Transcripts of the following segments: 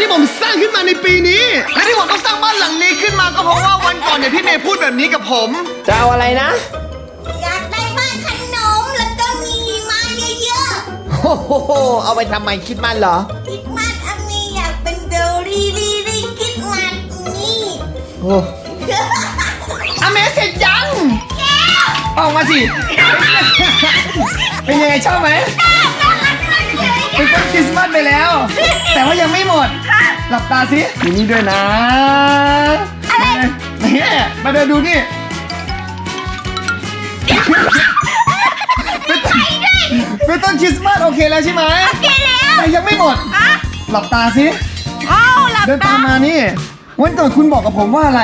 ที่ผมสร้างขึ้นมาในปีนี้ และที่ผมต้องสร้างบ้านหลังนี้ขึ้นมาก็เพราะว่าวันก่อนเนี่ยพี่เมย์พูดแบบนี้กับผม จะเอาอะไรนะ อยากได้บ้านขนมแล้วก็มีหิมะเยอะโอ้โหเอาไปทำไมคิดมันเหรอ ๆคิดมัดอามีอยากเป็นเดลี่ลี่ลี่คิดมัดนี่ โอ้อเมเสร็จยังออกมาสิ เป็นยังไงชอบไหมเป็นต้นคริสต์มาสไปแล้ว แต่ว่ายังไม่หมด หลับตาสิอยู่นี่ด้วยนะอะไรเนี่ยมาเดินดูนี่เป็นต้นคริสต์มาสโอเคแล้วใช่ไหมโอเคแล้วแต่ยังไม่หมด อะหลับตาสิอ้าวหลับเดินตาตามมานี่ วันก่อนคุณบอกกับผมว่าอะไร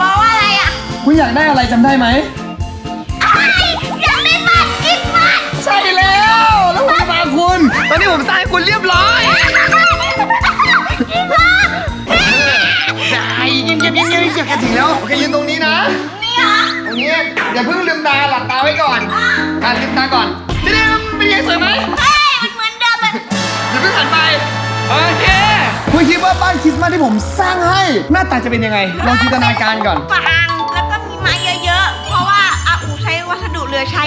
บอกว่าอะไรอะคุณอยากได้อะไรจำได้ไหม อะไรอยากได้บ้านคิดมัดใช่แล้ว แล้วผมจะมาคุณ ตอนนี้ผมสร้างให้คุณเรียบร้อย ยิ้มยิ้มยิ้มยิ้มยิ้มจะถึงแล้วโอเคยืนตรงนี้นะ นี่เหรอตรงนี้อย่าเพิ่งลืมตาหลับตาไว้ก่อนการลืมตาก่อนจะได้เป็นยังไงสวยไหมเฮ้ยมันเหมือนเดิมมันอย่าเพิ่งหันไปโอเคคุณคิดว่าบ้านคริสต์มาสที่ผมสร้างให้ หน้าตาจะเป็นยังไงลองจินตนาการก่อนฟางแล้วก็มีไม้เยอะๆ เพราะว่าอาอูใช้วัสดุเหลือใช้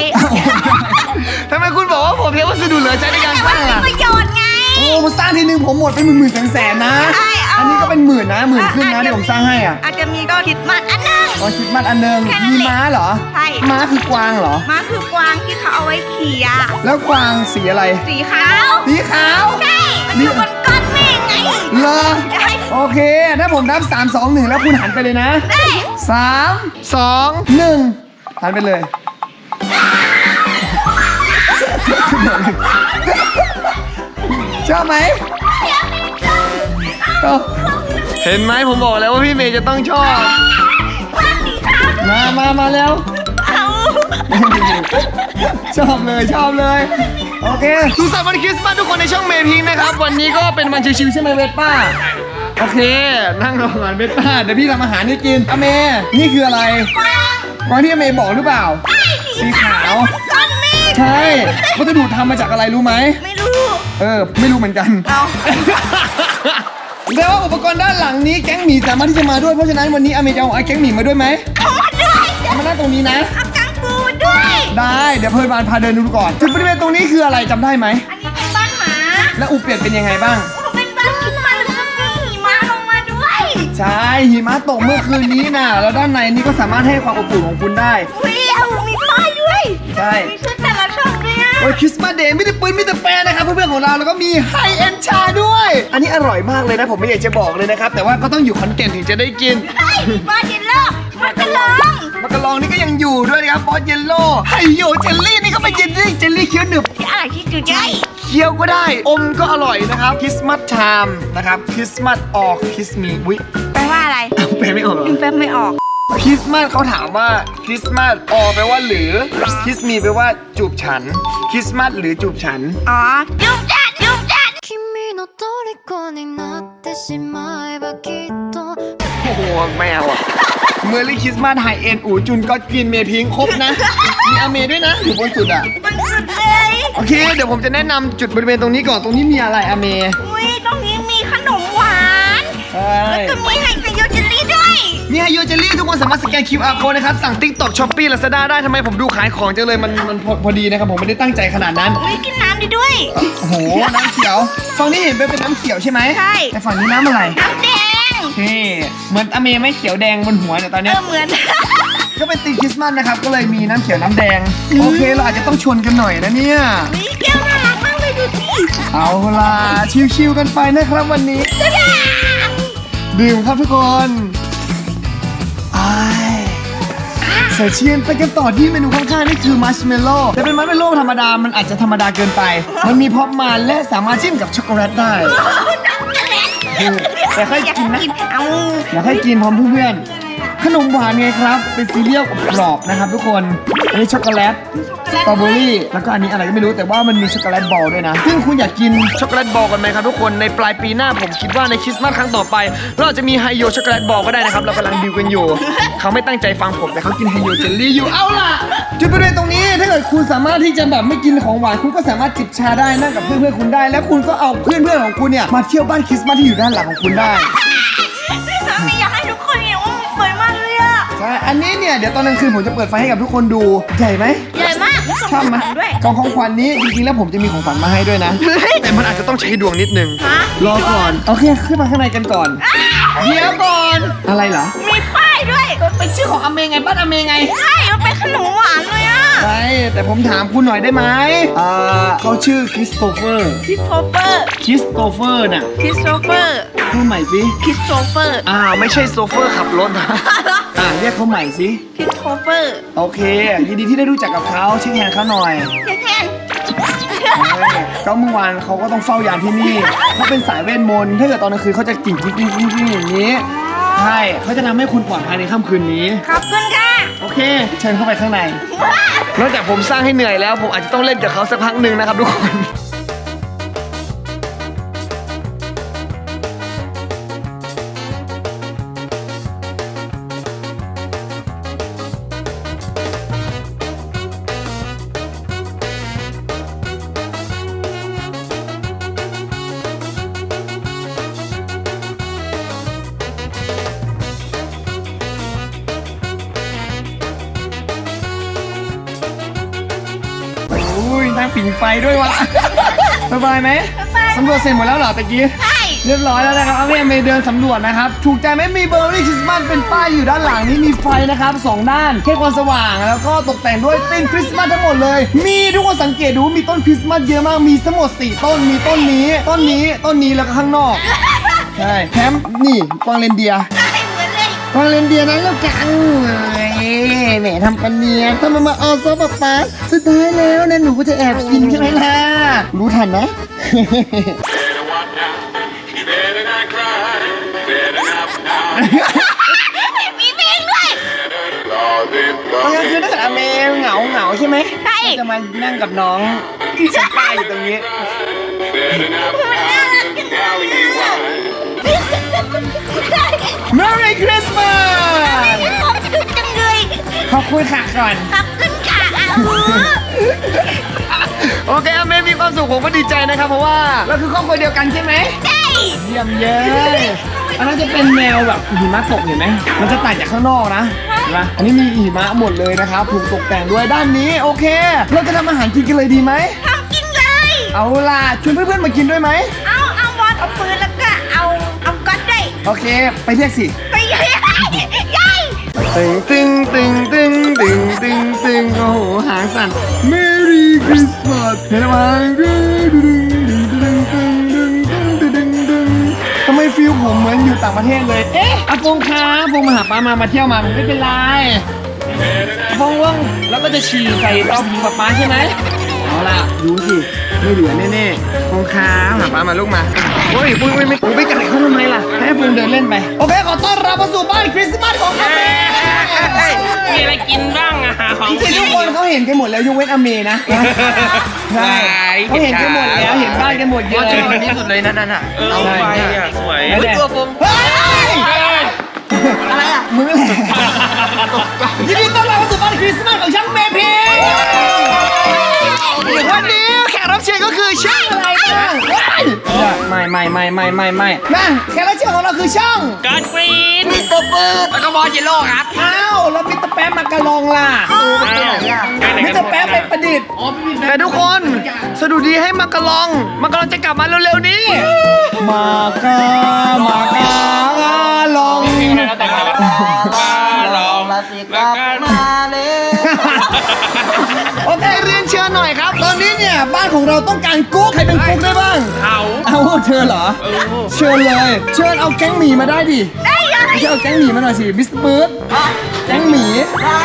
ทำไมคุณบอกว่าผมใช้วัสดุเหลือใช้ในการแต่สว่าร้างมีล่ะประโยชน์ไงโอ้ผมสร้างทีนึงผมหมดเป็นหมื่นๆแสนๆนะใช่เอาอันนี้ก็เป็นหมื่นนะหมื่นขึ้นนะที่ผมสร้างให้อะอาจจะมีต้นคริดมัดอันหนึง อ๋อคิดมัดอันหนึงแค่นั้นมีแหละ ม้าเหรอ ใช่ม้าคือกวางเหรอ ม้าคือกวางที่เขาเอาไว้ขี่อะแล้วกวางสีอะไร สีขาวสีขาว ใช่มันอยู่บนก้อนเมฆไงเหรอ ใช่โอเค ถ้าผมนับ 3 2 1 แล้วคุณหันไปเลยนะได้3 2 1 หันไปเลย ชอบไหม เห็นไหมผมบอกแล้วว่าพี่เมย์จะต้องชอบบ้านสีขาวมามามาแล้วเอาชอบเลยชอบเลย โอเคสุขสันต์วันคริสต์มาสทุกคนในช่องเมย์พิงค์นะครับ วันนี้ก็เป็นวันชิวๆใช่ไหมเวสป้า โอเค นั่งรอก่อนเวสป้า เดี๋ยวพี่ทำอาหารให้กินอเมนี่คืออะไรกวางกวางที่อเมย์บอกหรือเปล่าใช่สีขาวก้อนเมฆใช่วัสดุทำมาจากอะไรรู้ไหมไม่รู้ เออ ไม่รู้เหมือนกันเอา แต่ว่าอุปกรณ์ด้านหลังนี้แก๊งหมีสามารถที่จะมาด้วย เพราะฉะนั้นวันนี้อเมย์จะเอาไอ้แก๊งหมีมาด้วยไหมเอามาด้วยเอามานั่งตรงนี้นะ เอากังฟูด้วย ได้เดี๋ยวเพื่อนบานพาเดินดูก่อนจุดบริเวณตรงนี้คืออะไรจำได้ไหม อันนี้เป็นบ้านหมาแล้วอุเปียดเป็นยังไงบ้างโอ้เป็นบ้านคิดมัดแล้วก็มีหิมะลงมาด้วยใช่หิมะตกเมื่อคืนนี้นะแล้วด้านในนี่ก็สามารถให้ความอบอุ่นของคุณได้วิวมีป้ายด้วย ใช่ มีชุดแต่ละช่องด้วยนะ โอ้ยคริสต์มาสเดย์ไม่ได้ปืนไม่ได้แฟนนะครับเพื่อนๆของเราแล้วก็มีไฮเอ็นชาด้วย อันนี้อร่อยมากเลยนะ ผมไม่อยากจะบอกเลยนะครับ แต่ว่าก็ต้องอยู่ขอนแก่นถึงจะได้กิน เฮ้ยมาเย็นแล้วมันจะลองมากระลองนี่ก็ยังอยู่ด้วยนะครับบอสเยลโล่ไฮโยเจลลี่นี่ก็เป็นเจลลี่เจลลี่เคี้ยวหนึบ ที่อะไรที่จุดใหญ่เคี้ยวก็ได้ อมก็อร่อยนะครับคริสต์มาสไทม์นะครับคริสต์มาสออกคริสต์มีวิแปลว่าอะไร แปลไม่ออกเหรอแปลไม่ออก คริสต์มาสเขาถามว่าคริสต์มาสออแปลว่าหรือคริสมีแปลว่าจูบฉันคริสต์มาสหรือจูบฉัน อ๋อยุ่งจัดยุ่งจัด 君の虜になってしまえばきっと โอ้โหแมวอ่ะเมอร์รี่คริสต์มาสไฮเอ็นอูจุนก็กินเมพิงครบนะ มีอเมด้วยนะ อยู่บนสุดอ่ะ มันสุดเลย โอเค เดี๋ยวผมจะแนะนำจุดบริเวณตรงนี้ก่อนตรงนี้มีอะไรอเม อุ้ยตรงนี้มีขนมหวาน ใช่ แล้วก็มีไฮเซโยเจลลี่ ด้วยมีไฮโยเจลลี่ทุกคนสามารถสแกน QR code นะครับ สั่ง TikTok Shopee Lazada ได้ทำไมผมดูขายของจังเลยมันมันพอพอดีนะครับ ผมไม่ได้ตั้งใจขนาดนั้น อุ้ยกินน้ำได้ด้วย โอ้โห น้ำเขียวฝั่งนี้เห็นเป็นเป็นน้ำเขียวใช่ไหมใช่ แต่ฝั่งนี้น้ำอะไรน้ำแดงนี่เหมือนอเมไม่เขียวแดงบนหัวเนี่ยตอนเอเนี้ย อเหมือน ก็เป็นตีมคริสต์มาสนะครับ ก็เลยมีน้ำเขียวน้ำแดง โอเค เราอาจจะต้องชวนกันหน่อยนะเนี่ยมีแก้วน่ารักมากเลยดูสิเอาล่ะชิวๆกันไปนะครับวันนี้ดื่มครับทุกคนอาย ใส่เชียนไปกันต่อที่เมนูข้างๆนี่คือมัชเมลโล่แต่เป็นมัชเมลโล่ธรรมดา มันอาจจะธรรมดาเกินไป มันมีพร็อปมาและสามารถจิ้มกับช็อกโกแลตได้ แต่ค่อยกินนะ เอาอยากให้กินพร้อมเพื่อนๆขนมหวานไงครับ เป็นซีเรียลกรอบๆนะครับทุกคน อันนี้ช็อกโกแลตช็อกโก สตรอเบอรี่แล้วก็อันนี้อะไรก็ไม่รู้แต่ว่ามันมีช็อกโกแลตบอลด้วยนะ ซึ่งคุณอยากกินช็อกโกแลตบอลกันไหมครับทุกคนในปลายปีหน้าผมคิดว่าในคริสต์มาสครั้งต่อไป เราอาจจะมีไฮโยช็อกโกแลตบอลก็ได้นะครับเรากำลังดิวกันอยู่ เขาไม่ตั้งใจฟังผมแต่เขากินไฮโยเจลลี่อยู่เอาล่ะ จุดประเด็นตรงนี้ถ้าเกิดคุณสามารถที่จะแบบไม่กินของหวานคุณก็สามารถจิบชาได้นั่งกับเพื่อนๆคุณได้ และคุณก็เอาเพื่อนๆของคุณเนี่ยมาเที่ยวบ้านคริสต์มาสที่อยู่ด้านหลังของคุณได้องมีอยากให้ทุกคนเห็นว่ามันสวยมากเลยอะใช่อันนี้เนี่ยเดี๋ยวตอนกลางคืนผมจะเปิดไฟให้กับทุกคนดูใหญ่ไหม ชอบไหมด้วยกล่องของขวัญนี้จริงๆแล้วผมจะมีของขวัญมาให้ด้วยนะ แต่มันอาจจะต้องใช้ดวงนิดนึง ฮะรอก่อน โอเค ขึ้นมาข้างในกันก่อน เดี๋ยวก่อน อะไรเหรอ มีป้ายด้วย เป็นชื่อของอเมไงบ้านอเมไง ใช่ มันเป็นขนมหวานเลยอะ ใช่แต่ผมถามคุณหน่อยได้ไหมอ่าเขาชื่อคริสโตเฟอร์ คริสโตเฟอร์คริสโตเฟอร์น่ะคริสโตเฟอร์พูดใหม่สิ คริสโตเฟอร์อ่าไม่ใช่โซเฟอร์ขับรถนะ อ่าเรียกเขาใหม่สิ คริสโตเฟอร์โอเคยินดีที่ได้รู้จักกับเขาเช็คแฮนด์เขาหน่อยแทนก็เมื่อวานเขาก็ต้องเฝ้ายามที่นี่ เขาเป็นสายเวทมนต์ถ้าเกิดตอนกลางคืนเขาจะกิ่งกิ่งกิ่งกิ่งกิ่งอย่างนี้ ใช่ เขาจะทำให้คุณปลอดภัยในค่ำคืนนี้ ขอบคุณค่ะโอ เค เชิญเข้าไปข้างใน นอกจากผมสร้างให้เหนื่อยแล้ว ผมอาจจะต้องเล่นกับเขาสักพักหนึ่งนะครับทุกคน ไหมสำรวจเสร็จหมดแล้วเหรอตะกี้ใช่เรียบร้อยแล้วนะครับเอาเมย์เดินสำรวจนะครับถูกใจไหมมีเบอร์รี่คริสต์มาสเป็นป้ายอยู่ด้านหลังนี้มีไฟนะครับสองด้านให้ความสว่างแล้วก็ตกแต่งด้วยต้นคริสต์มาสทั้งหมดเลย มีทุกคนสังเกตดูมีต้นคริสต์มาสเยอะมากมีทั้งหมด4ต้นมีต้นนี้ ต้นนี้ต้นนี้แล้วก็ข้างนอกใช่แถมนี่กวางเรนเดียร์ใช่เหมือนเลยกวางเรนเดียร์นั้นแล้วกัง แหมทำเป็นเนียนทำไมมาเอาซอปะป๊าสุดท้ายแล้วนะหนูก็จะแอบกินใช่ไหมล่ะ รู้ทันนะ Better not cry, better not pout. มีเพลงด้วย Cause it's ตอนกลางคืน coming. ถ้าเกิดอเมเหงาเหงาใช่ไหมใช่ ก็จะมานั่งกับน้องที่ชั้นป้ายอยู่ตรงนี้ Better not pout. Tell you why. Merry Christmas ขอบคุณค่ะก่อน ขอบคุณค่ะเอาโอเคอเมมีความสุขผมก็ดีใจนะครับ เพราะว่าเราคือครอบครัวเดียวกันใช่ไหมใช่เยี่ยมเย้ยอันนั้นจะเป็นแนวแบบหิมะตกเห็นไหมมันจะต่างจากข้างนอกนะเห็นปะอันนี้มีหิมะหมดเลยนะครับถูกตกแต่งด้วยด้านนี้โอเค เราจะทำอาหารกินกันเลยดีไหมทำกินเลย เอาล่ะชวนเพื่อนๆมากินด้วยไหมเอาเอาบอลเอาปืนแล้วก็เอาเอาก๊อตด้วยโอเค ไปเรียกสิไปใหญ่ใหญ่ ตึงตึงตึงตึงตึงตึงตึงโอ้โหหางสั่น Merry Christmas เห็นไหมตึงตึงตึงตึงตึงตึงตึงตึงทำไมฟิลผมเหมือนอยู่ต่างประเทศเลย เอ๊ะอาฟงครับฟงมาหาป้ามามาเที่ยวมาไม่เป็นไรฟงว่างแล้วก็จะฉี่ใส่เตาผิงป้าป้าใช่ไหม เอาล่ะดูสิไม่เหลือแน่ๆฟงครับหาป้ามาลูกมาโอ้ยปุ้ยปุ้ยไม่ปุ้ยไปกัดเขาทำไมล่ะให้ฟงเดินเล่นไปโอเคขอต้อนรับเข้าสู่บ้านคริสต์มาสของอาเมมีอะไรกินบ้างอะหาของจริงๆทุกคนเขาเห็นกันหมดแล้วยกเว้นอเมนะใช่เขาเห็นกันหมดแล้วเห็นบ้านกันหมดเยอะเลยที่สุดเลยนั่นน่ะเออไฟอะสวยแล้วเนี่ยตัวผมเฮ้ยอะไรอะมึงแหละยินดีต้อนรับเข้าสู่บ้านคริสต์มาสของช่างเมพี วันนี้แขกรับเชิญก็คือช่างอะไรบ้างไม่ไม่ไม่ไม่ไม่ไม่นั่นแขกรับเชิญของเราคือช่างการกรีนมิสเตอร์ปืดแล้วก็บอลเยลโล่ครับอ้าวแล้วมิสเตอร์แป๊บมากระลองล่ะมิสเตอร์แป๊บเป็นประดิษฐ์แต่ทุกคนสะดุดีให้มากระลองมากระลองจะกลับมาเร็วๆนี้ มากะมากะลองลองแล้วก็ โอเคเรียนเชิญหน่อยครับ ตอนนี้เนี่ยบ้านของเราต้องการกุ๊กใครเป็นกุ๊กได้บ้าง เขาเอาเธอเหรอ เชิญเลย เชิญเอาแก๊งหมีมาได้ดิ ได้เลยไม่ใช่เอาแก๊งหมีมาหน่อยสิมิสเตอร์เบิร์ด แก๊งหมีใช่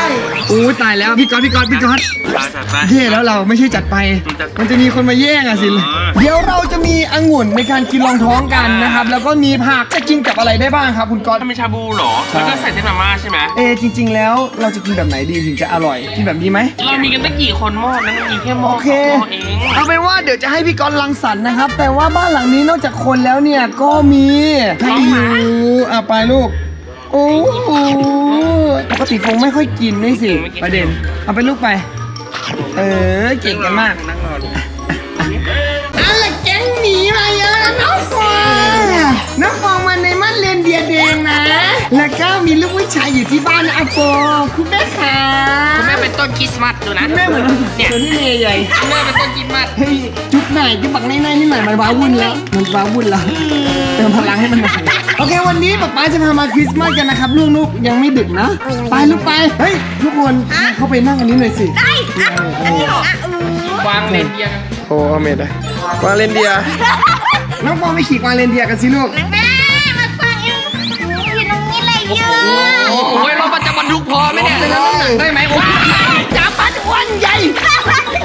อู้ตายแล้วพี่ก๊อตพี่ก๊อตพี่ก๊อตจัดจัดไป เย่แล้วเราไม่ใช่จัดไปจัดไป มันจะมีคนมาแย่งอะสิอ๋อ เดี๋ยวเราจะมีองุ่นในการกินรองท้องกันนะครับ แล้วก็มีผักจะกินกับอะไรได้บ้างครับคุณก๊อตถ้าเป็นชาบูเหรอแล้วก็ใส่เส้นมาม่าใช่ไหมเอจริง ๆ แล้วเราจะกินแบบไหนดีถึงจะอร่อยกินแบบนี้ไหม เรามีกันตั้งกี่คนหม้อนั้นมันมีแค่หม้อโอเค สองหม้อเองเอาเป็นว่าเดี๋ยวจะให้พี่ก๊อตรังสรรค์นะครับ แต่ว่าบ้านหลังนี้นอกจากคนแล้วเนี่ยก็มีให้อยู่อะไปลูก โอ้โหปกติคงไม่ค่อยกินนี่สิ ประเด็น เอาไปลูกไป เออ เก่งกันมากนั่งรอดูเอาละแก๊งหนีมาเยอะแล้วน้องฟองน้องฟองมา ในมั่นเรียนเดียแดงนะ แล้วก็มีลูกผู้ชายอยู่ที่บ้านนะอาโปคุณแม่ค่ะคุณแม่เป็นต้นคริสต์มาสดูนะคุณแม่เหมือนเนี่ยตัวนี่เลยใหญ่คุณแม่เป็นต้นคริสต์มาสเฮ้ยจุดไหนจุดบักในในนี่หน่อยมันว้าวุ่นแล้วมันว้าวุ่นแล้วเติมพลังให้มันหน่อยโอเควันนี้ป๊าป๊าจะพามาคริสต์มาสกันนะครับลูกๆยังไม่ดึกนะไปลูกไปเฮ้ยทุกคนเข้าไปนั่งอันนี้หน่อยสิได้อะอันนี้เหรออะอือวางเลนเดียร์กันโอ้อเมดวางเลนเดียน้องฟองไปขี่กวางเลนเดียกันสิลูกนาง เลยเยอะโอ้โหเราจะบรรทุกพอไหมเนี่ยได้ไหมโอ้ยจับปัดอ้วนใหญ่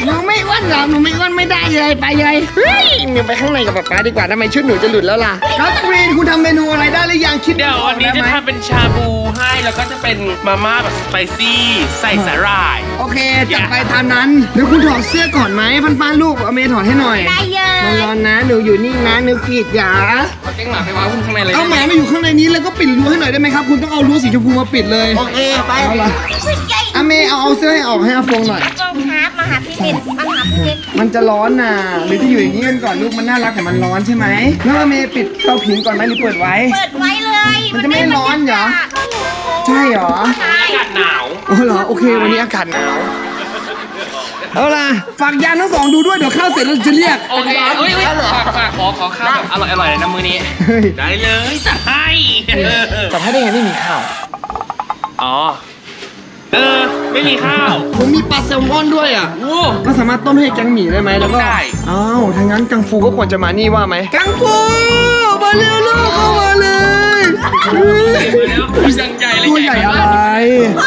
หนูไม่อ้วนหรอกหนูไม่อ้วนไม่ได้เลยไปเลยเฮ้ยหนูไปข้างในกับป๊าป๊าดีกว่าทำไมชุดหนูจะหลุดแล้วล่ะครับกรีนคุณทำเมนูอะไรได้หรือยังคิดเดี๋ยววันนี้จะได้ไหมทำเป็นชาบูให้แล้วก็จะเป็นมาม่าแบบสไปซี่ใส่สาหร่ายโอเคจัดไปตามนั้นเดี๋ยวคุณถอดเสื้อก่อนไหมพันป้านลูกเอาเมย์ถอดให้หน่อยได้เยอะมันร้อนนะหนูอยู่นิ่งนะหนูกรีดหยา เอาเก้งหมาไปวางข้างในเลยเอาหมามาอยู่ข้างในนี้แล้วก็ปิดรั้วให้หน่อยได้ไหมครับ คุณต้องเอารั้วสีชมพูมาปิดเลยโอเคไปเอาละคุณใหญ่อาเมย์เอาเอาเสื้อให้ออกให้อาฟงหน่อย จงครับมาหาพี่เบนมาหาพี่เบนมันจะร้อนนะหรือจะอยู่อย่างนี้กันก่อนลูกมันน่ารักแต่มันร้อนใช่ไหมแล้วอาเมย์ปิดเตาผิงก่อนไหมหรือเปิดไว้ เปิดไว้เลยมันจะไม่ร้อนเหรอ ใช่เหรออากาศหนาว โอ้เหรอโอเค วันนี้อากาศหนาว เอาล่ะฝากยานทั้งสองดูด้วยเดี๋ยวข้าวเสร็จแล้วจะเรียก โอเคเฮ้ยเฮ้ยฝากฝากขอขอข้าวแบบอร่อยอร่อยเลยนะมื้อนี้เฮ้ยได้เลยจะให้แต่ถ้าได้ไงไม่มีข้าว อ๋อ เออ ไม่มีข้าว ผมมีปลาแซลมอนด้วยอะโอ้ก็สามารถต้มให้แกังหมี่ได้ไหมแล้วก็ได้ อ้าวถ้างั้นกังฟูก็ควรจะมานี่ว่าไหมกังฟูมาเร็วลูกเข้ามาเลยเฮ้ยยังใหญ่เลยตัวใหญ่อะไร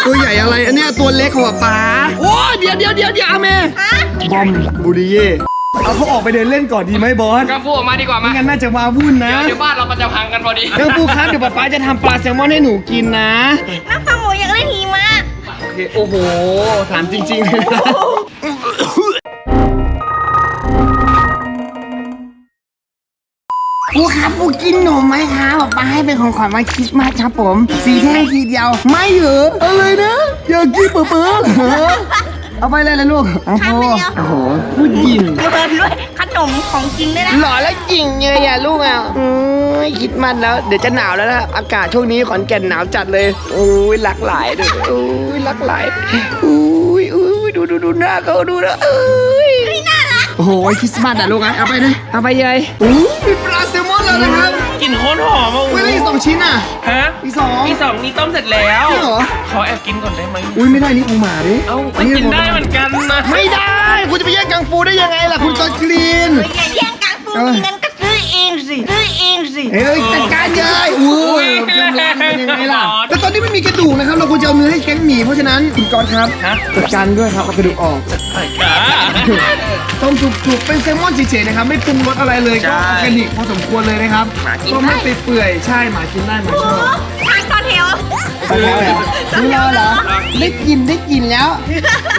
ตัวใหญ่อะไร อันเนี้ยตัวเล็กของป๋าโอ้เดี๋ยวเดี๋ยวเดี๋ยวเดี๋ยวอาเมบอมบูริเย่เอาเขาออกไปเดินเล่นก่อนดีไหมบอสกาฟูออกมาดีกว่าไม่มางั้นน่าจะมาวุ่นนะ เดี๋ยวบ้านเรามันจะพังกันพอดีกังฟูครับเดี๋ยวป๊าป๊าจะทำปลาแซลมอนให้หนูกินนะน้ำปลาหมูอยากเล่นหิมะโอเคโอ้โหถามจริงๆเลยนะ ครับปูกินหนมไหมครับป๊าให้เป็นของขวัญวันคริสต์มาสครับผม สีแท่งทีเดียว ไม่เหรออะไรนะอยากกินเปื้อๆเหรอเอาไปเลยนะลูกโอ้โหโอ้โหพูดยินเปิดด้วยขนมของจริงด้วยนะหล่อแล้วจริงเลยอะลูกอะอืยคิดมันแล้ว เดี๋ยวจะหนาวแล้วนะอากาศช่วงนี้ขอนแก่นหนาวจัดเลยโอ้ยหลากหลายด้วยโอ้ยหลากหลายอุ้ยอุ้ยดูดูดูหน้าเขาดูนะเอ้ยน่ารักโอ้โหคริสต์มาสอะลูกอะเอาไปเลยเอาไปยายอู้มีปลาแซล มอนแล้วนะครับกลิ่นโคตรหอมอะเว้ยแล้วอีกสองชิ้นอะ ฮะอีกสองมีสองนี่ต้มเสร็จแล้วจริงเหรอ ขอแอบกินก่อนได้ไหมอุ้ยไม่ได้นี่ของหมาดิเอ้าไม่กินได้เหมือนกันนะไม่ได้ คุณจะไปแย่งกังฟูได้ยังไงล่ะคุณกอนกรีนอย่าแย่งกังฟูมีเงินก็ซื้อเอง สิซื้อเองสิเฮ้ยจัดการเลยอุ้ยกำลังเป็นยังไงล่ะ แต่ตอนนี้ไม่มีกระดูกนะครับ เราควรจะเอาเนื้อให้แก๊งหมีเพราะฉะนั้นคุณกรณ์ครับฮะจัดการด้วยครับเอากระดูกออกค่ะต้มสุกๆเป็นแซลมอนเฉยๆนะครับ ไม่ปรุงรสอะไรเลยใช่ก็ออร์แกนิกพอสมควรเลยนะครับหมากินต้มให้เปื่อยๆใช่หมากินได้หมาชอบทางต่อแถวไปแล้ว เหรอไม่รอเหรอได้กินได้กินแล้ว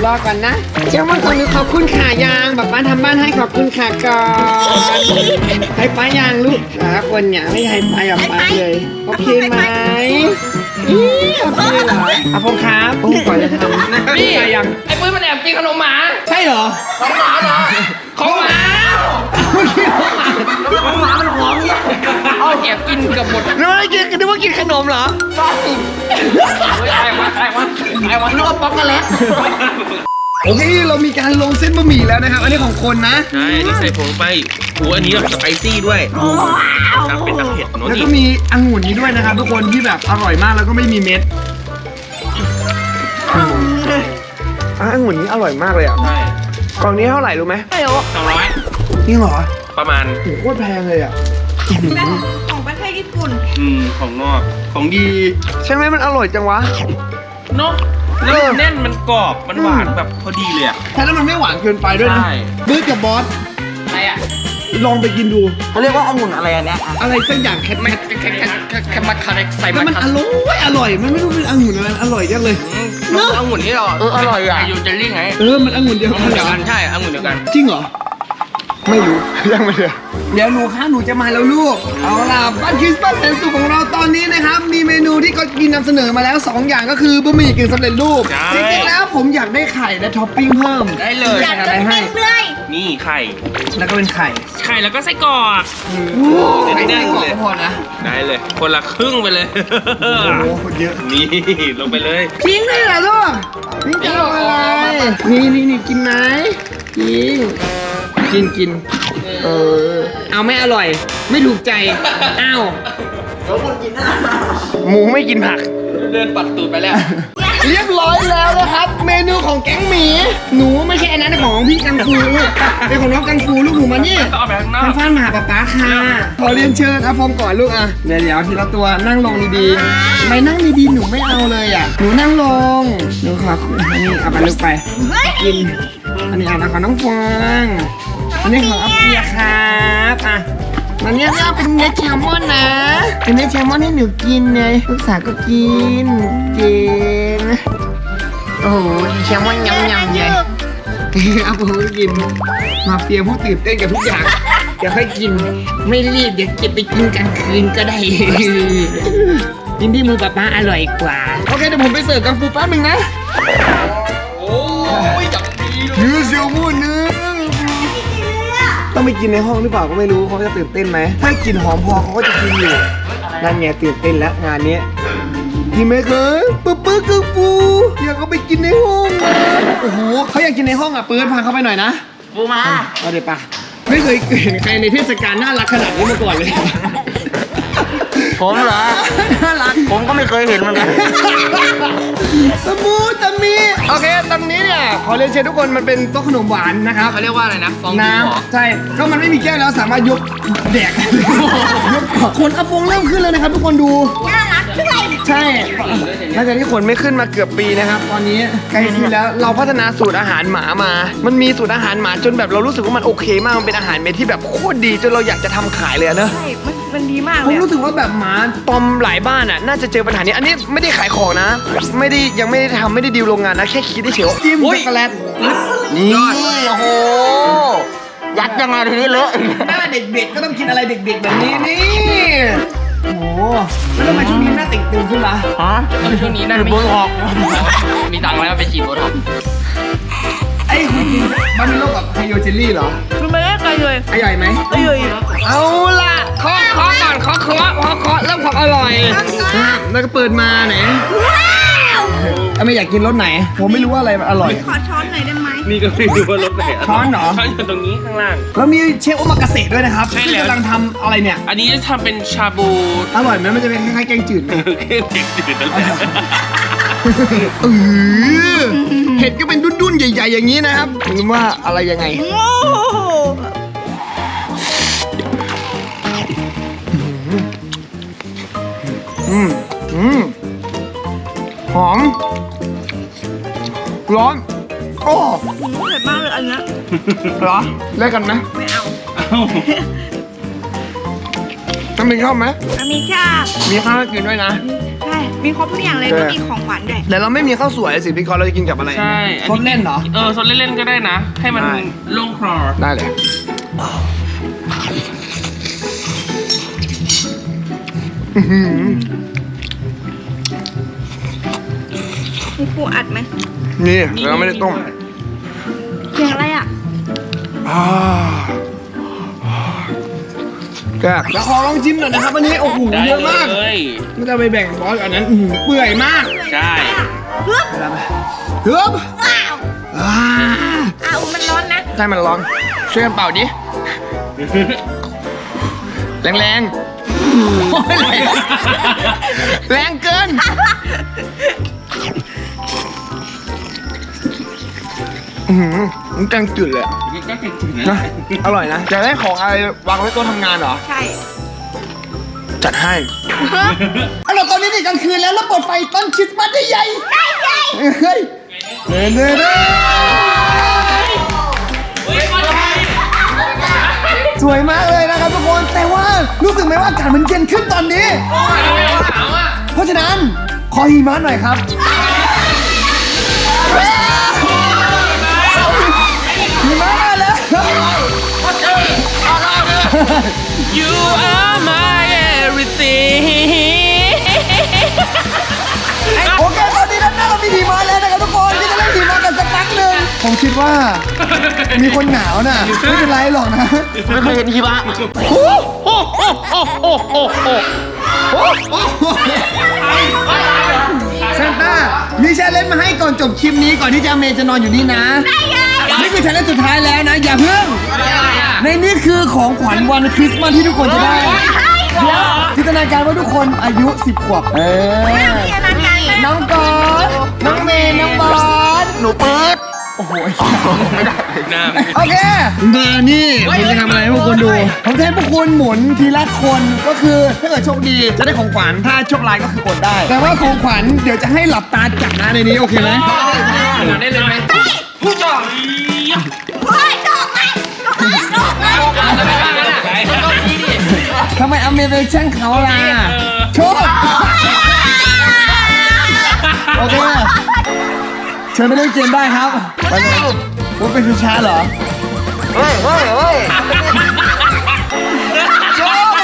รอก่อนนะเจ้ามันคนนึงขอบคุณขายางแบบป้าทำบ้านให้ขอบคุณขาก่อนให้ป้ายางลูกสาคนอย่าไม่ให้ป้าอย่าป้าเลยโอเคไหมอีโอเคเหรออาพงครับพงก่อนจะทำนี่ยางไอ้ปุ้ยมันแอบกินขนมหมา ใช่เหรอ ของหมาเหรอของหมา เมื่อกี้ของหมาของหมามันหอมเนี่ยเอาแอบกินเกือบหมดน้อยกินนึกว่ากินขนมเหรอเฮ้ยไอ้วะไอ้วะไอ้วะนึกว่าป๊อกโกแลตโอเคเรามีการลงเส้นบะหมี่แล้วนะครับ อันนี้ของคนนะ ใช่นี่ใส่ผงไปโอ้อันนี้แบบสไปซี่ด้วยน้ำเป็นน้ำเผ็ดเนอะแล้วนี่ก็มีองุ่นนี้ด้วยนะครับทุกคนที่แบบอร่อยมากแล้วก็ไม่มีเม็ดอะองุ่นนี้อร่อยมากเลยอะใช่กล่องนี้เท่าไหร่รู้ไหมสองร้อย นี่เหรอประมาณโหโคตรแพงเลยอะของประเทศญี่ปุ่น อืม ของนอก ของดี ใช่ไหมมันอร่อยจังวะ เนาะแล้วมันแน่นมันกรอบ มันหวานแบบพอดีเลยอะ แค่นั้นมันไม่หวานเกินไปด้วยนะใช่ บื้อกับบอส อะไรอะลองไปกินดู เขาเรียกว่าองุ่นอะไรอันเนี้ยอะอะไรสักอย่างแคทไม่แมทแค่แค่แค่แค่มาคาเร็กใส่แล้วมามันคาอร่อยอร่อย มันไม่รู้เป็นองุ่นอะไรอร่อยจังเลย เนอะ องุ่นที่เราเอออร่อยอะยูเจลลี่ไงเออ มันองุ่นเดียวองุ่กันนเหรเดียวอกันใช่องุ่นเดียวกัน จริงเหรอ ไม่รู้ยังไม่เถอะเดี๋ยวหนูข้าหนูจะมาแล้วลูก เอาล่ะบ้านคริสต์มาสแสนสุขของเราตอนนี้นะครับ มีเมนูที่ก็กินนำเสนอมาแล้ว 2 อย่างก็คือบะหมี่กึ่งสำเร็จรูปใช่ จริงๆแล้วผมอยากได้ไข่และท็อปปิ้งเพิ่มได้เลย อยากอะจะไรให้เต้นเลย นี่ไข่ แล้วก็เป็นไข่ไข่แล้วก็ไส้กรอก ไข่แน่ไส้นกรๆอกเลย ก็พอนะได้เลย คนละครึ่งไปเลย โอ้โหคนเยอะนี่ลงไปเลยกินได้เหรอลูกนี่จะเอาอะไรนี่นี่นี่กินไหมกิน กินกินเออ เอาไม่อร่อย ไม่ถูกใจอ้าวหมูไม่กินผัก เดินปัดตูดไปแล้ว เรียบร้อยแล้วนะครับ เมนูของแก๊งหมี หนูไม่ใช่อันนั้นของพี่กังฟูเป็นของน้องกังฟูลูกหนูมานี่ต้องเอาไปข้างนอกฟ้านฟ้านมาหาป๊าป๊าค่ะขอเรียนเชิญอาฟอมก่อนลูกอะเดี๋ยวเดี๋ยวทีละตัวนั่งลงดีๆทำไมนั่งดีๆหนูไม่เอาเลยอะหนูนั่งลงหนูขออันนี้เอาไปลูกไปกินอันนี้อ่านของน้องฟาง อันนี้ของอาเปียครับอะอันนี้เนี่ยเป็นเนื้อแซลมอนนะ เป็นเนื้อแซลมอนให้หนูกินไงลูกสาวก็กินเก่งโอ้โหแซลมอนยำยำใหญ่เอาผมก็กิน มาเฟียผู้ตื่นเต้นกับทุกอย่างเดี๋ยวค่อยกิน ไม่รีบเดี๋ยวเก็บไปกินกลางคืนก็ได้ กินที่มือป๊าป้าอร่อยกว่า โอเคเดี๋ยวผมไปเสิร์ฟกังฟูแป๊บนึงนะ โอ้ยจับดีเลยยืดเซียวมูนนึง ต้องไปกินในห้องหรือเปล่าก็ไม่รู้เขาจะตื่นเต้นไหมถ้ากลินหอมพอเขาก็จะกินอยู่นั่นไงตื่นเต้นแล้วงานนี้กินไหมคะปึ๊บปึ๊บกังฟูอยากเอาไปกินในห้องอะโอ้โหเขาอยากกินในห้องอะปืนพาเขาไปหน่อยนะปูมาเอาเดี๋ยวปะไม่เคยเห็นใครในเทศกาลน่ารักขนาดนี้มาก่อนเลย ผมเหรอ น่ารักผมก็ไม่เคยเห็นเหมือนกันตะมูตะมีโอเคตรงนี้เนี่ยขอเรียนเชิญทุกคนมันเป็นโต๊ะขนมหวานนะครับ เขาเรียกว่าอะไรนะฟองน้เหรอำใช่ ก็มันไม่มีแก้วแล้วสามารถยกแดกยกขนอาฟงเริ่มขึ้นเลยนะครับ ทุกคนดู น่ารักด้วยใช่หลังจากที่ขนไม่ขึ้นมาเกือบปีนะครับ ตอนนี้ใกล้ขึ้นแล้วเราพัฒนาสูตรอาหารหมามา มันมีสูตรอาหารหมาจนแบบเรารู้สึกว่ามันโอเคมาก มันเป็นอาหารเม็ดที่แบบโคตรดีจนเราอยากจะทำขายเลยอะเนอะ ใช่ มัน มันดีมากผเลมยรู้สึกว่าแบบหมาปอมหลายบ้านอะ น่าจะเจอปัญหานี้ อันนี้ไม่ได้ขายของนะ ไม่ได้ยังไม่ได้ทำไม่ได้ดีลโรงงานนะ แค่คิดเฉยๆว่าจิ้มช็อกโกแลตนี่โอ้โหยัดยังไงทีนี้เลอะหน้าเด็กๆก็ต้องกินอะไรเด็กๆแบบนี้นี่โอ้โหแล้วทำไมช่วงนี้หน้าติ่งตึงขึ้นมาฮะช่วงนี้นั่นไม่ออก มีตังค์แล้วไปฉีดโบท็อกซ์ไอ้คุณกินบาร์มิโลกับไฮโยเจลลี่เหรอมันไม่ได้ไกล เลยอร่อยไหมอร่อยเอาล่ะเคาะเคาะก่อนเคาะเคาะเคาะเคาะเริ่มความอร่อยอะแล้วก็เปิดมาไหนถ้าไม่อยากกินรสไหน ผมไม่รู้ว่าอะไรมันอร่อย ขอช้อนหน่อยได้ไหมนี่ก็ไม่รู้ว่ารถไหนะช้อนเหรอ ช้อนอยู่ตรงนี้ข้างล่าง แล้วมีเชฟโอมากาเสะด้วยนะครับใช่ที่แล้วกำลังทำอะไรเนี่ย อันนี้จะทำเป็นชาบู อร่อยไหมมันจะเป็นคล้ายๆแกงจืดไหมเค็มจืดนั่นแหละเออเห็ดก็เป็นดุนๆใหญ่ ๆ อย่างนี้นะครับนึกว่าอะไรยังไง อ้โหอืมอืมหอม ร้อน โอ้เผ็ดมากเลยอันเนี้ยเหรอเล่นกันไหมไม่เอาจะมีข้าวไหมอันมีแค่มีข้าวให้กินด้วยนะ ใช่มีครบทุกอย่างเลยเออก็มีของหวานด้วยแต่เราไม่มีข้าวสวยสิพี่กอล์ฟเราจะกินกับอะไรใช่ซดเล่นเหรอ เออซดเล่นๆก็ได้นะ ให้มันได้โล่งคลอ ได้เลย มีปูอัดไหมนี่เราไม่ได้ต้มเสียงอะไรอะอ่าแกแล้วขอลองจิ้มหน่อยนะครับอันนี้โอ้โหได้เยอะมากเลยไม่จะไปแบ่งบอสอันนั้นอื้อหือเปื่อยมากใช่เฮ้ยเวลาไปเฮ้ยว้าวอ่าอ้าวมันร้อนนะใช่มันร้อนช่วยกันเป่าดิแรงแรงๆโอ้ย แรงแรงเกิน อือหือมันแกงจืดเลยอะก็เค็มจืดนะนะอร่อยนะจะได้ของอะไรวางไว้โต๊ะทำงานเหรอ ใช่จัดให้ เอาล่ะตอนนี้นี่กลางคืนแล้วแล้วเปิดไฟต้นคริสต์มาสได้ใหญ่ได้ใหญ่เฮ้ยเดินเดินเดิน สวยมากเลยนะครับทุกคนแต่ว่ารู้สึกไหมว่าอากาศมันเย็นขึ้นตอนนี้ เพราะฉะนั้นขอหิมะหน่อยครับ หิมะมาแล้ว You are my everything โอเคตอนนี้ด้านหน้าเรามีหิมะ ผมคิดว่า มีคนหนาวน่ะ ไม่เป็นไรหรอกนะ ไม่เคยเห็นหิมะซานต้ามีชาเลนจ์มาให้ก่อนจบคลิปนี้ก่อนที่จะเมย์จะนอนอยู่นี่นะ นี่คือชาเลนจ์สุดท้ายแล้วนะ อย่าเพิ่ง ในนี้คือของขวัญวันคริสต์มาสที่ทุกคนจะได้จินตนาการว่าทุกคนอายุ 10 ขวบ เออน้องกอดน้องเมย์ น้องบอสหนูเปิด โอ้โหหน้าโอเคมานี่ผมจะทำอะไรให้พวกคุณดู ผมจะให้พวกคุณหมุนทีละคนก็คือถ้าเกิดโชคดีจะได้ของขวัญถ้าโชคร้ายก็คือกดได้ แต่ว่าของขวัญเดี๋ยวจะให้หลับตาจับนะในนี้โอเคไหมได้เลยไหมเฮ้ยดอกไม้ดอกไม้แล้วไม่ว่ากันอะก็ดีดิทำไมอเมริกแช่งเขาล่ะโชคโอเค เชิญไปเล่นเกมได้ครับไปเลยว่าเป็นผู้ชาเหรอ เฮ้ยเฮ้ยเฮ้ยโชคเล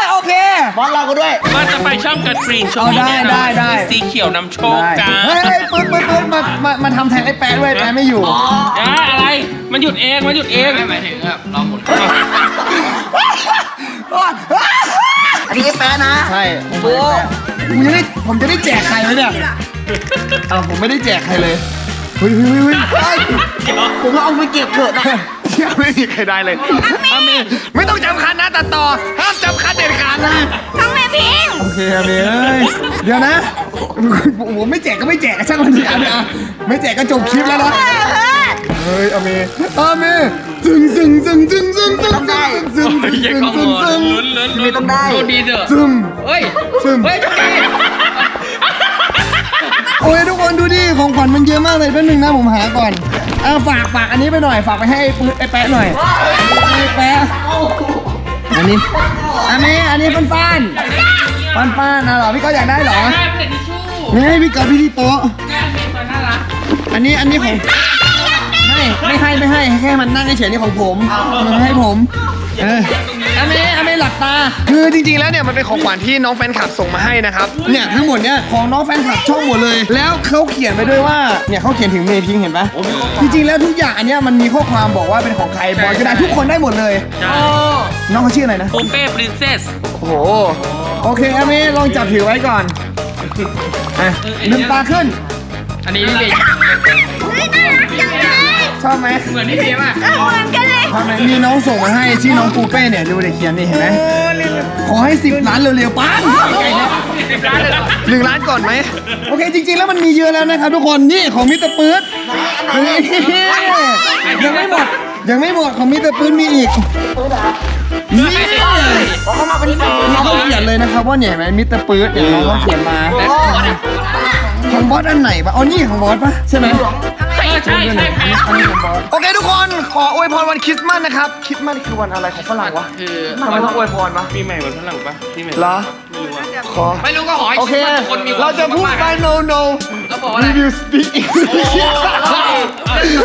ยโอเค บอลเราก็ด้วย ว่าจะไปช่องกระทรีนช่องเอาได้นี้แน่นอนได้ได้ สีเขียวนำโชคได้จ้าเฮ้ยเฮ้ยปืนปืนปืนมามามาทำแทนไอ้แป๊ะด้วยแป๊ะไม่อยู่ อ่าอะไร มันหยุดเอง มันหยุดเองหมายถึงแบบลองหมดอันนี้ไอ้แป๊ะนะ ใช่ผมไอ้แป๊ะผมจะได้ผมจะได้แจกใครไหมเนี่ย อ้าวผมไม่ได้แจกใครเลยเฮ้ยเฮ้ยเฮ้ยเฮ้ยเฮ้ยผมว่าเอาไปเก็บเถอะนะเชื่อไม่มีใครได้เลยอามีไม่ต้องจำคันนะตัดต่อห้ามจำคันเด็ดขาดนะน้องแม่พิงโอเคอามีเอ้ยเดี๋ยวนะผมไม่แจกก็ไม่แจกช่างมันเถอะนะไม่แจกก็จบคลิปแล้วนะเฮ้ยอามีอามีจึงจึงจึงจึงจึงจึงได้จึงจึงจึงจึงจึงไม่ต้องได้โชคดีเถอะจึงเฮ้ยจึงเฮ้ยโชคดี อ้ยทุกคนดูดิของขวัญมันเยอะมากเลยแป๊บนึงนะผมหาก่อนอ่าฝากฝากอันนี้ไปหน่อยฝากไปให้ไอ้ปื๊ดไอ้แป๊ะหน่อยไอ้แป๊ะอันนี้อันนี้อันนี้ป้านป้านป้านป้านนะเหรอพี่ก็อยากได้เหรอได้เป็นทิชชู่นี่ให้พี่กอล์ฟพี่ที่โต๊ะได้เป็นตัวน่ารักอันนี้อันนี้ของไม่ไม่ให้ไม่ให้แค่มันนั่งเฉยๆนี่ของผมมันให้ผมเออ อเมอเมหลับตา คือจริงๆ แล้วเนี่ยมันเป็นของขวัญที่น้องแฟนคลับส่งมาให้นะครับเนี่ยทั้งหมดเนี่ยของน้องแฟนคลับช่องหมดเลย แล้วเขาเขียนไปด้วยว่าเนี่ยเขาเขียนถึงเมย์พิงค์เห็นปะจริงๆแล้วทุกอย่างอันเนี้ยมันมีข้อความบอกว่าเป็นของใครบอยก็ได้ทุกคนได้หมดเลยใช่น้องเขาชื่ออะไรนะโปเป้ปรินเซสโอ้โหโอเคอเมลองจับถือไว้ก่อนอะลืมตาขึ้น อันนี้พี่เบย์เฮ้ยน่ารักจังเลยชอบไหมเหมือนพี่เบย์ป่ะเออเหมือนกันเลย ทำไมมีน้องส่งมาให้ชื่อน้องปูเป้เนี่ยดูเด็กเขียนนี่เห็นไหมขอให้สิบล้านเร็วๆป้าสิบล้านเลยเหรอหนึ่งล้านก่อนไหมโอเคจริงๆแล้วมันมีเยอะแล้วนะครับทุกคนนี่ของมิสเตอร์ปื๊ดนี่ยังไม่หมดยังไม่หมดของมิสเตอร์ปื๊ดมีอีกนี่เขามาเป็นน้องเขาเขียนเลยนะครับว่าเนี่ยเห็นไหมมิสเตอร์ปื๊ดเนี่ยน้องเขาเขียนมาของบอสอันไหนปะอ๋อนี่ของบอสปะใช่ไหมเออใช่ใช่ใช่โอเคทุกคนขออวยพรวันคริสต์มาสนะครับคริสต์มาสคือวันอะไรของฝรั่งวะคือทำไมต้องอวยพรวะ ปีใหม่วันฝรั่งปะปีใหม่เหรอขอ ไม่รู้ก็ขอให้โอเค ทุกคนมีเราจะพูดไป no no แล้วบอกว่าอะไร we will speak English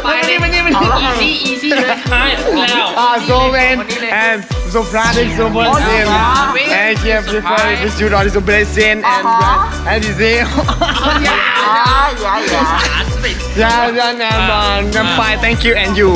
ไปนี่ไปนี่ไปนี่อีซี่อีซี่เลยใช่แล้ว Ah, so when and so proud and so much. Oh, and yeah. thank you everybody. This you know, it's a blessing and uh, and you see. yeah, yeah, yeah, yeah. Yeah, yeah, and, uh, uh, bye. Thank you and you.